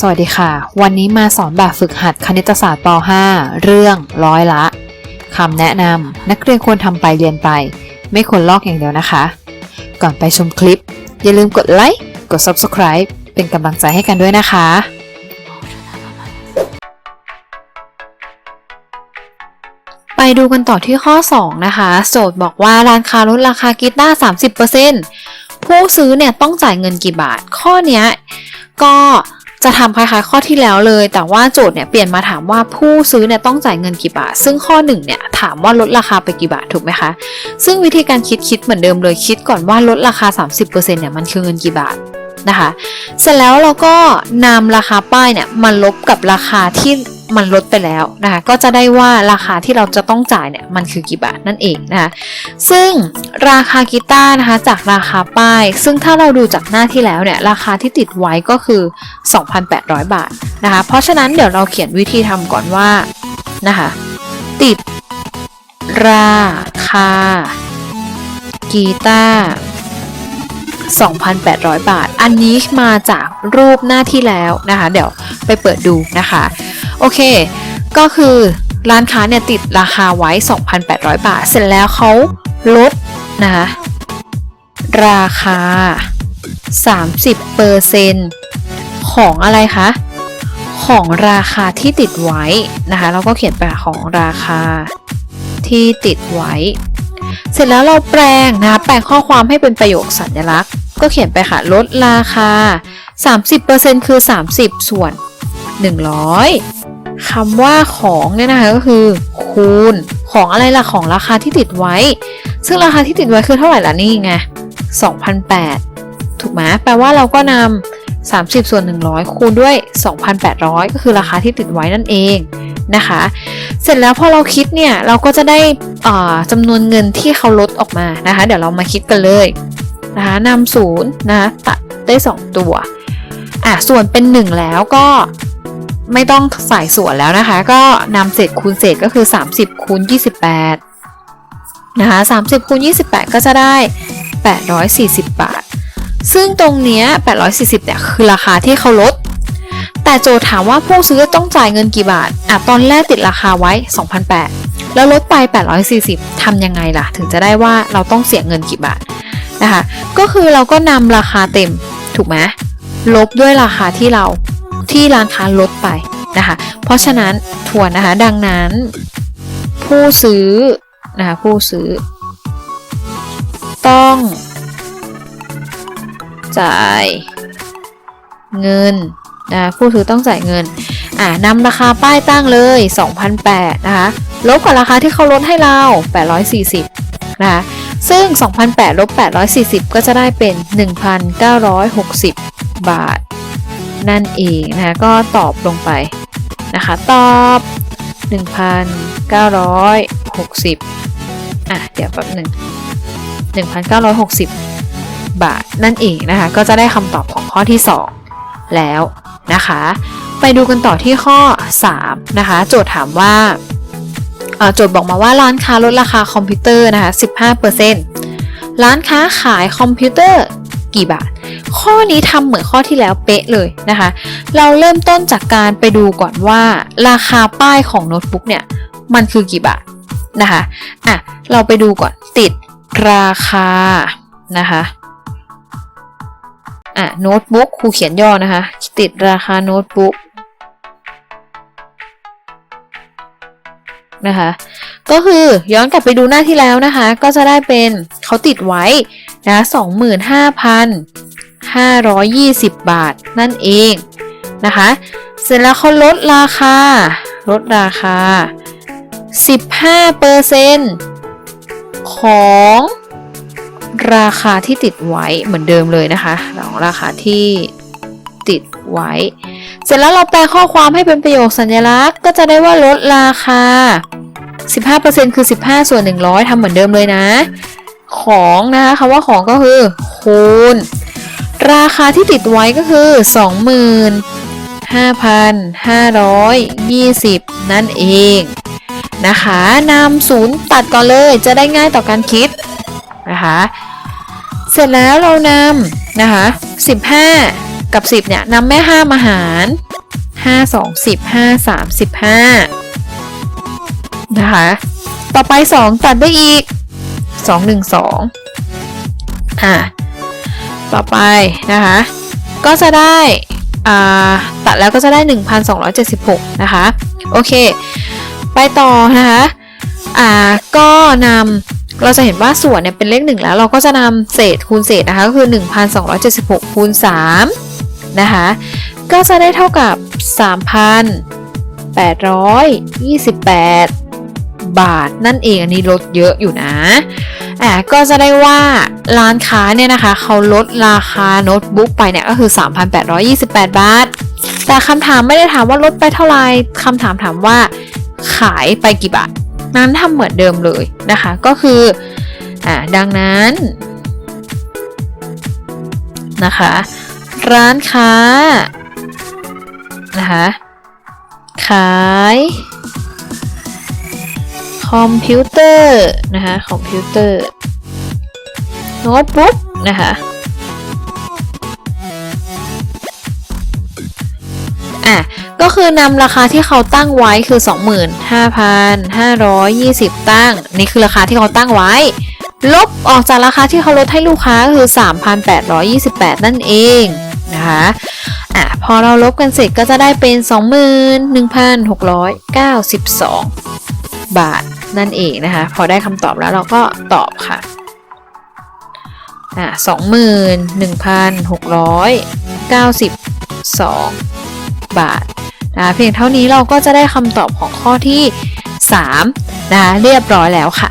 สวัสดีค่ะ วันนี้มาสอนแบบฝึกหัดคณิตศาสตร์ป .5 เรื่องร้อยละคำแนะนำนักเรียนควรทำไปเรียนไป ไม่ควรลอกอย่างเดียวนะคะ ก่อนไปชมคลิป อย่าลืมกดไลค์กด Subscribe เป็นกำลังใจให้กันด้วยนะคะ ไปดูกันต่อที่ข้อ 2 นะคะ โจทย์บอกว่าร้านค้าลดราคากีตาร์30%ผู้ซื้อเนี่ยต้องจ่ายเงินกี่บาท ข้อเนี้ยก็ จะทำคล้ายๆข้อที่แล้วเลย แต่ว่าโจทย์เนี่ยเปลี่ยนมาถามว่าผู้ซื้อเนี่ยต้องจ่ายเงินกี่บาท ซึ่งข้อหนึ่งเนี่ยถามว่าลดราคาไปกี่บาทถูกไหมคะ ซึ่งวิธีการคิดคิดเหมือนเดิมเลยคิดก่อนว่าลดราคา 30%เนี่ยมันคือเงินกี่บาทนะคะ เสร็จแล้วเราก็นำราคาป้ายเนี่ยมาลบกับราคาที่ มันลดไปแล้วนะคะก็จะได้ว่าราคาที่เราจะต้องจ่ายเนี่ยมันคือกี่บาทนั่นเองนะคะซึ่งราคากีตาร์นะคะจากราคาป้าย ซึ่งถ้าเราดูจากหน้าที่แล้วเนี่ยราคาที่ติดไว้ก็คือ 2,800 บาทนะคะเพราะฉะนั้นเดี๋ยวเราเขียนวิธีทำก่อนว่านะคะติดราคากีตาร์2,800 บาท อันนี้มาจากรูปหน้าที่แล้วนะคะ เดี๋ยวไปเปิดดูนะคะ โอเค ก็คือร้านค้าเนี่ยติดราคาไว้ 2,800 บาท เสร็จแล้วเขาลดนะคะราคา 30%ของอะไรคะ ของราคาที่ติดไว้นะคะเราก็เขียนไปของราคาที่ติดไว้ เสร็จแล้วเราแปลงนะคะแปลงข้อความให้เป็นประโยคสัญลักษณ์ ก็เขียนไปค่ะลดราคา 30%คือ 30 ส่วน 100 คำว่าของเนี่ยนะคะก็คือ คูณ ของอะไรล่ะของราคาที่ติดไว้ ซึ่งราคาที่ติดไว้คือเท่าไหร่ล่ะนี่ไง2,008ถูกไหมแปลว่าเราก็นำ30 ส่วน 100 คูณด้วย 2,800 ก็คือราคาที่ติดไว้นั่นเองนะคะ เสร็จแล้วพอเราคิดเนี่ยเราก็จะได้จำนวนเงินที่เขาลดออกมานะคะ เดี๋ยวเรามาคิดกันเลยนะคะนำศูนย์นะคะตัดได้ 2 ตัวอะส่วนเป็น 1 แล้วก็ ไม่ต้องใส่ส่วนแล้วนะคะ ก็นำเศษคูณเศษก็คือ 30คูณ28 นะคะ 30คูณ28 ก็จะได้ 840 บาท ซึ่งตรงเนี้ย840 เนี่ย คือราคาที่เขาลด แต่โจทย์ถามว่าผู้ซื้อต้องจ่ายเงินกี่บาท อะ ตอนแรกติดราคาไว้ 2,800 แล้วลดไป 840 ทำยังไงล่ะ ถึงจะได้ว่าเราต้องเสียเงินกี่บาทนะคะ ก็คือเราก็นำราคาเต็ม ถูกไหมลบด้วยราคาที่เรา ที่ร้านค้าลดไปนะคะ เพราะฉะนั้นทวนนะคะ ดังนั้น ผู้ซื้อนะคะผู้ซื้อ ต้อง จ่ายเงินนะคะผู้ซื้อต้องจ่ายเงิน อ่านำราคาป้ายตั้งเลย 2,008นะคะ ลบกับราคาที่เขาลดให้เรา 840 นะคะ ซึ่ง 2,008ลบ840 ก็จะได้เป็น 1,960 บาท นั่นเองนะคะก็ตอบลงไปนะคะตอบ 1,960อะเดี๋ยวแป๊บหนึ่ง1,960 บาทนั่นเองนะคะก็จะได้คำตอบของข้อที่ 2 แล้วนะคะ ไปดูกันต่อที่ข้อ 3 นะคะ โจทย์ถามว่าโจทย์บอกมาว่าร้านค้าลดราคาคอมพิวเตอร์นะคะ 15%ร้านค้าขายคอมพิวเตอร์กี่บาท ข้อนี้ทำเหมือนข้อที่แล้วเป๊ะเลยนะคะ เราเริ่มต้นจากการไปดูก่อนว่า ราคาป้ายของโน้ตบุ๊กเนี่ย มันคือกี่บาทนะคะ อะ เราไปดูก่อนติดราคานะคะอะโน้ตบุ๊กครูเขียนย่อนะคะ ติดราคาโน้ตบุ๊กนะคะก็คือย้อนกลับไปดูหน้าที่แล้วนะคะ ก็จะได้เป็นเขาติดไว้นะ 520 บาทนั่นเองนะคะ เสร็จแล้วเขาลดราคา ลดราคา 15%ของราคาที่ติดไว้เหมือนเดิมเลยนะคะของราคาที่ติดไว้ เสร็จแล้วเราแปลข้อความให้เป็นประโยคสัญลักษณ์ ก็จะได้ว่าลดราคา 15%คือ 15 ส่วน 100ทำเหมือนเดิมเลยนะ ของนะคะคำว่าของก็คือคูณ ราคาที่ติดไว้ก็คือ 25,520 นั่นเองนะคะนำศูนย์ตัดก่อนเลยจะได้ง่ายต่อการคิดนะคะเสร็จแล้วเรานำนะคะ15 กับ 10 เนี่ยนำแม่ 5 มาหารห้าสองสิบห้าสามสิบห้านะคะ ต่อไปสองตัดได้อีกสองหนึ่งสองอะ ต่อไปนะคะ ก็จะได้ตัดแล้วก็จะได้ 1,276 นะคะ โอเค ไปต่อนะคะอ่าก็นำเราจะเห็นว่าส่วนเนี่ยเป็นเลขหนึ่งแล้ว เราก็จะนำเศษคูณเศษนะคะ ก็คือ 1,276 คูณ 3 นะคะ ก็จะได้เท่ากับ 3,828 บาทนั่นเอง อันนี้ลดเยอะอยู่นะ อะก็จะได้ว่าร้านค้าเนี่ยนะคะเขาลดราคาโน้ตบุ๊กไปเนี่ยก็คือ 3,828 บาท แต่คำถามไม่ได้ถามว่าลดไปเท่าไหร่คำถามถามว่าขายไปกี่บาท นั้นทำเหมือนเดิมเลยนะคะ ก็คืออ่าดังนั้นนะคะ ร้านค้านะคะขาย อมพิวเตอร์นะคะคอมพิวเตอร์โน้ตบุ๊กนะคะอะก็คือนำราคาที่เขาตั้งไว้คือ 25,520 ตั้ง นี่คือราคาที่เขาตั้งไว้ ลบออกจากราคาที่เขาลดให้ลูกค้าก็คือ 3,828 นั่นเองนะคะอะพอเราลบกันเสร็จก็จะได้เป็น 21,692 บาท นั่นเองนะคะ พอได้คำตอบแล้วเราก็ตอบค่ะอะ21,692บาทนะเพียงเท่านี้เราก็จะได้คำตอบของข้อที่3นะเรียบร้อยแล้วค่ะ